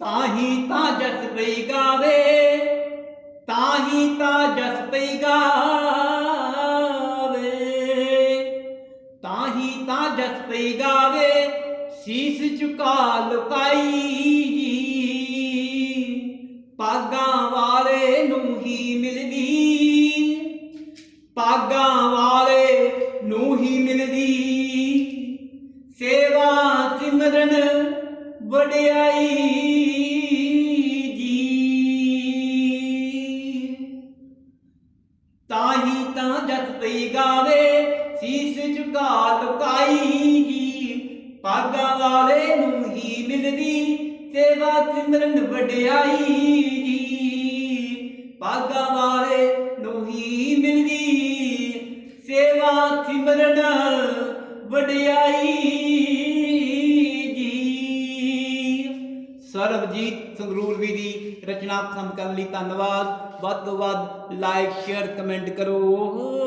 ਤਾਂ ਹੀ ਤਾਂ ਜਸ ਪਈ ਗਾਵੇ ਤਾਂ ਹੀ ਤਾਂ ਜਸ ਪਈ ਗਾਵੇ ਤਾਂ ਹੀ ਤਾਂ ਜਸ ਪਈ ਗਾਵੇ, ਸੀਸ ਝੁਕਾ ਲੁਕਾਈ। ਪਾਗਾਂ ਵਾਲੇ ਨੂੰ ਹੀ ਮਿਲਦੀ, ਪਾਗਾਂ ਵਾਲੇ ਨੂੰ ਹੀ ਮਿਲਦੀ। ਸੇਵਾ ਸਿਮਰਨ ਵਡਿਆਈ। ਤਾਂ ਹੀ ਤਾਂ ਜਤ ਪਈ ਗਾਵੇ, ਸੀਸ ਝੁਕਾ ਲੁਕਾਈ ਜੀ ਪਾਗਾਂ ਵਾਲੇ ਨੂੰ ਹੀ ਮਿਲਦੀ, ਸੇਵਾ ਸਿਮਰਨ ਵਡਿਆਈ ਜੀ ਪਾਗਾਂ ਵਾਲੇ ਨੂੰ ਹੀ ਮਿਲਦੀ, ਸੇਵਾ ਸਿਮਰਨ ਵਡਿਆਈ ਸਰਬਜੀਤ ਸੰਗਰੂਰ ਵੀ ਦੀ ਰਚਨਾ ਪਸੰਦ ਕਰਨ ਲਈ ਧੰਨਵਾਦ। ਵੱਧ ਤੋਂ ਵੱਧ ਲਾਈਕ ਸ਼ੇਅਰ ਕਮੈਂਟ ਕਰੋ।